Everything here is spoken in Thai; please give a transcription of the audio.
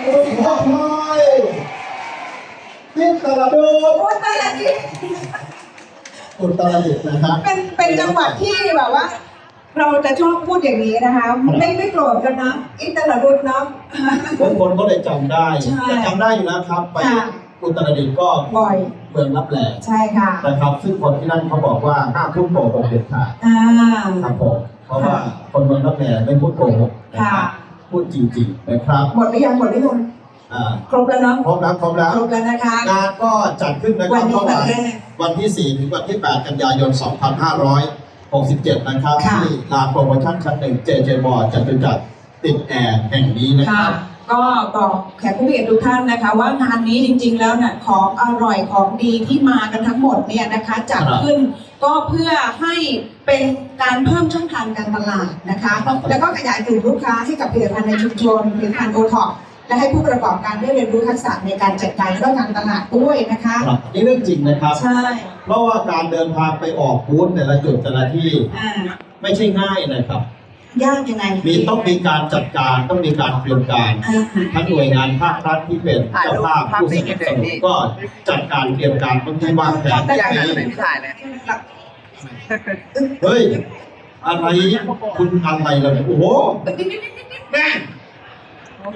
คุณพ่อพลอยที่ตลาดดูโอ้ยตายละนี่อุตรดิตถ์นะครับเป็นเป็นจังหวัดที่แบบว่า เราจะชอบพูดอย่างนี้นะคะ ไม่ไม่โกรธกันนะอินตลาดุดเนาะทุกคนก็เลยจำได้ใช่แต่จำได้อยู่แล้วครับ ไปค่ะ อุตรดิตถ์ก็บ่อย เมืองรับแลใช่ค่ะ นะครับ ซึ่งคนที่นั่นเขาบอกว่าห้ามพูดโกหกเด็ดขาดอ่า ครับผมเพราะว่าคนเมืองรับแลไม่พูดโกหกนะครับค่ะ พูดจริงๆนะครับหมดหรือยังหมดหรือยังอ่าครบแล้วเนาะครบแล้วครบแล้ว ครบแล้วนะคะ งานก็จัดขึ้นนะควัรันบนี้เมื่อวันวานแรกวันที่ 4 ถึงวันที่ 8 กันยายน 2567 นะครับค่ะ ที่ลานโปรโมชั่นชั้นหนึ่งเจเจมอจตุจักรติดแอร์แห่งนี้นะคค่ะ รับ ก็บอกแขกผู้มีเกียรติทุกท่านนะคะ ว่างานนี้จริงๆแล้วเนี่ยของอร่อยของดีที่มากันทั้งหมดเนี่ยนะคะจัดครับ ขึ้น ก็เพื่อให้เป็นการเพิ่มช่องทางการตลาดนะคะ แล้วก็ขยายกลุ่มลูกค้าให้กับผลิตภัณฑ์ในชุมชนผลิตภัณฑ์โอท็อปและให้ผู้ประกอบการได้เรียนรู้ทักษะในการจัดการและก็การตลาดด้วยนะคะครับนี่เรื่องจริงนะครับ ใช่เพราะว่าการเดินทางไปออกบูธแต่ละจุดแต่ละที่ อ่า ไม่ใช่ง่ายนะครับ ยากยังไงมีต้องมีการจัดการต้องมีการเตรียมการอ่าทั้งหน่วยงานภาครัฐที่เป็นเจ้าภาพผู้สนับสนุนก็จัดการเตรียมการบางทีวางแผนอยากปีเห็นพี่ถ่ายเลยเฮ้ยอะไรคุณอะไรเราเนี่ยโอ้โหแม่